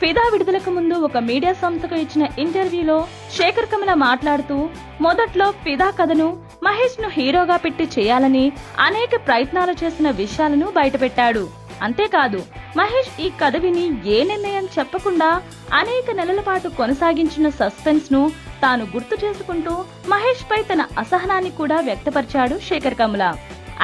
ఫిదా విడుదలకు ముందు ఒక మీడియా సంస్థకు ఇచ్చిన ఇంటర్వ్యూలో శేఖర్ కమల మాట్లాడుతూ మొదట్లో ఫిదా కథను మహేష్ను హీరోగా పెట్టి చేయాలని అనేక ప్రయత్నాలు చేసిన విషయాలను బయటపెట్టాడు. అంతేకాదు మహేష్ ఈ కథ విని ఏ నిర్ణయం చెప్పకుండా అనేక నెలల పాటు కొనసాగించిన సస్పెన్స్ను తాను గుర్తు చేసుకుంటూ మహేష్ పై తన అసహనాన్ని కూడా వ్యక్తపరిచాడు శేఖర్ కమల.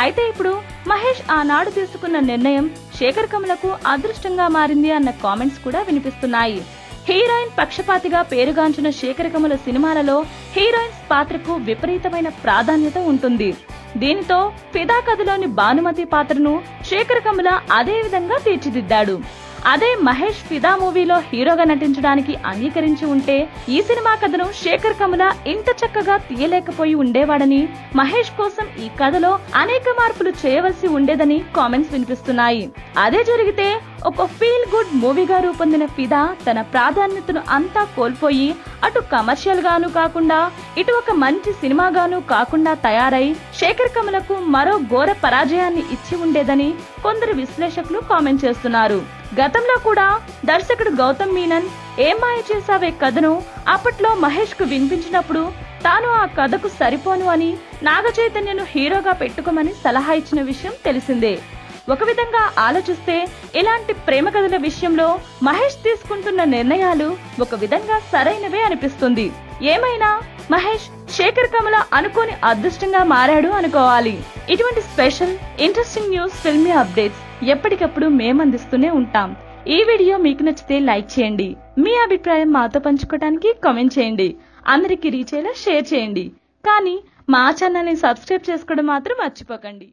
అయితే ఇప్పుడు మహేష్ ఆనాడు తీసుకున్న నిర్ణయం శేఖర్ కమలకు అదృష్టంగా మారింది అన్న కామెంట్స్ కూడా వినిపిస్తున్నాయి. హీరోయిన్ పక్షపాతిగా పేరుగాంచిన శేఖర్ కమల సినిమాలలో హీరోయిన్స్ పాత్రకు విపరీతమైన ప్రాధాన్యత ఉంటుంది. దీనితో ఫిదా కథలోని భానుమతి పాత్రను శేఖర్ కమల అదే విధంగా తీర్చిదిద్దాడు. అదే మహేష్ ఫిదా మూవీలో హీరోగా నటించడానికి అంగీకరించి ఉంటే ఈ సినిమా కథను శేఖర్ కమల ఇంత చక్కగా తీయలేకపోయి ఉండేవాడని మహేష్ కోసం ఈ కథలో అనేక మార్పులు చేయవలసి ఉండేదని కామెంట్స్ వినిపిస్తున్నాయి. అదే జరిగితే ఒక ఫీల్ గుడ్ మూవీగా రూపొందిన ఫిదా తన ప్రాధాన్యతను అంతా కోల్పోయి అటు కమర్షియల్ గాను కాకుండా ఇటు ఒక మంచి సినిమాగాను కాకుండా తయారై శేఖర్ కమలకు మరో ఘోర పరాజయాన్ని ఇచ్చి ఉండేదని కొందరు విశ్లేషకులు కామెంట్ చేస్తున్నారు. గతంలో కూడా దర్శకుడు గౌతమ్ మీనన్ ఏం చేసావే కథను అప్పట్లో మహేష్కు వినిపించినప్పుడు తాను ఆ కథకు సరిపోను అని నాగ చైతన్యను హీరోగా పెట్టుకోమని సలహా ఇచ్చిన విషయం తెలిసిందే. ఒక విధంగా ఆలోచిస్తే ఇలాంటి ప్రేమ కథల విషయంలో మహేష్ తీసుకుంటున్న నిర్ణయాలు ఒక విధంగా సరైనవే అనిపిస్తుంది. ఏమైనా? మహేష్ శేఖర్ కమల అనుకోని అదృష్టంగా మారాడు అనుకోవాలి. ఇటువంటి special interesting news filmy updates ఎప్పటికప్పుడు మేము అందిస్తూనే ఉంటాం. ఈ వీడియో మీకు నచ్చితే లైక్ చేయండి. మీ అభిప్రాయం మాతో పంచుకోవడానికి కామెంట్ చేయండి. అందరికీ రీచ్ అయ్యేలా షేర్ చేయండి. కానీ మా ఛానల్ని సబ్స్క్రైబ్ చేసుకోవడం మాత్రం మర్చిపోకండి.